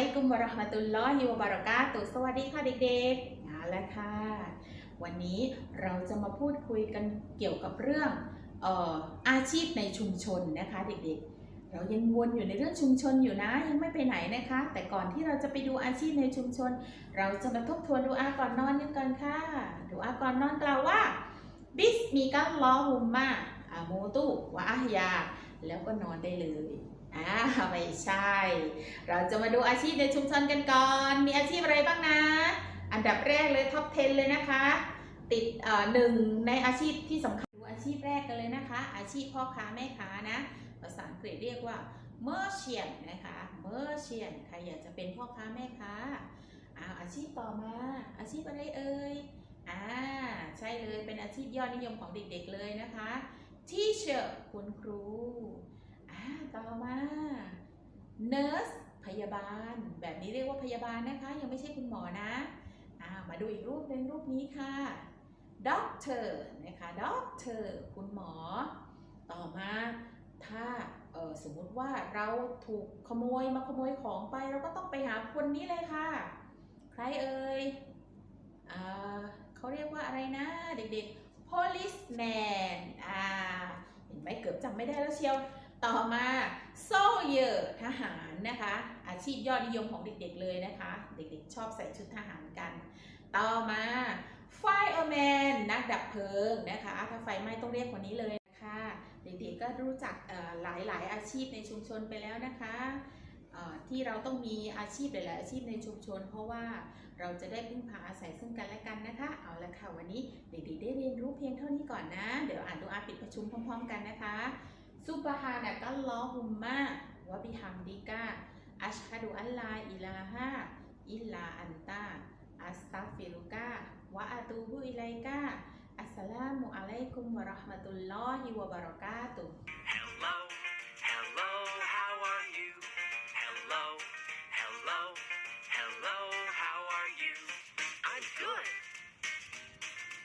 อะลัยกุมวะเราะห์มตุลลอฮิวบะเรากาตุสวัสดีค่ะเด็กๆเอาละค่ะ วันนี้เราจะมาพูดคุยกันเกี่ยวกับเรื่องอออาชีพในชุมชนนะคะเด็กๆ เรายังวนอยู่ในเรื่องชุมชนอยู่นะยังไม่ไปไหนนะคะ แต่ก่อนที่เราจะไปดูอาชีพในชุมชน เราจะมาทบทวนดูอาก่อนนอนกันก่อนค่ะดูอาก่อนนอนกล่าวว่าบิสมิกัลลอฮุมมาอามูตุวะอะฮยา แล้วก็นอนได้เลย อ่าไม่ใช่ เราจะมาดูอาชีพในชุมชนกันก่อน มีอาชีพอะไรบ้างนะ อันดับแรกเลยท็อป 10 เลยนะคะ ติดเอ่อหนึ่งในอาชีพที่สำคัญดูอาชีพแรกกันเลยนะคะ อาชีพพ่อค้าแม่ค้านะ ภาษาอังกฤษเรียกว่า merchant นะคะ merchant ใครอยากจะเป็นพ่อค้าแม่ค้าอาอาชีพต่อมา อาชีพอะไรเอ่ยอ่าใช่เลยเป็นอาชีพยอดนิยมของเด็กๆเลยนะคะ teacher คุณครู ต่อมา nurse พยาบาล แบบนี้เรียกว่าพยาบาลนะคะ ยังไม่ใช่คุณหมอนะอามาดูอีกรูปหนึ่งรูปนี้ค่ะ doctor นะคะ doctor คุณหมอ ต่อมาถ้าสมมุติว่าเราถูกขโมยมาขโมยของไป เราก็ต้องไปหาคนนี้เลยค่ะ ใครเอ่ยอเขาเรียกว่าอะไรนะ เด็กๆ policeman อ่าเห็นไหมเกือบจำไม่ได้แล้วเชียว ต่อมา soldier ทหารนะคะ อาชีพยอดนิยมของเด็กๆเลยนะคะ เด็กๆชอบใส่ชุดทหารกัน ต่อมา fireman นักดับเพลิงนะคะ ถ้าไฟไหม้ต้องเรียกคนนี้เลยนะคะเด็กๆก็รู้จักหลายๆ อาชีพในชุมชนไปแล้วนะคะที่เราต้องมีอาชีพหลาย ๆ อาชีพในชุมชน เพราะว่าเราจะได้พึ่งพาอาศัยซึ่งกันและกันนะคะ เอาละค่ะวันนี้เด็กๆได้เรียนรู้เพียงเท่านี้ก่อนนะ เดี๋ยวอ่านดูอาปิดประชุมพร้อม ๆ กันนะคะ ซุบฮานะกัลลอฮุมมะวะ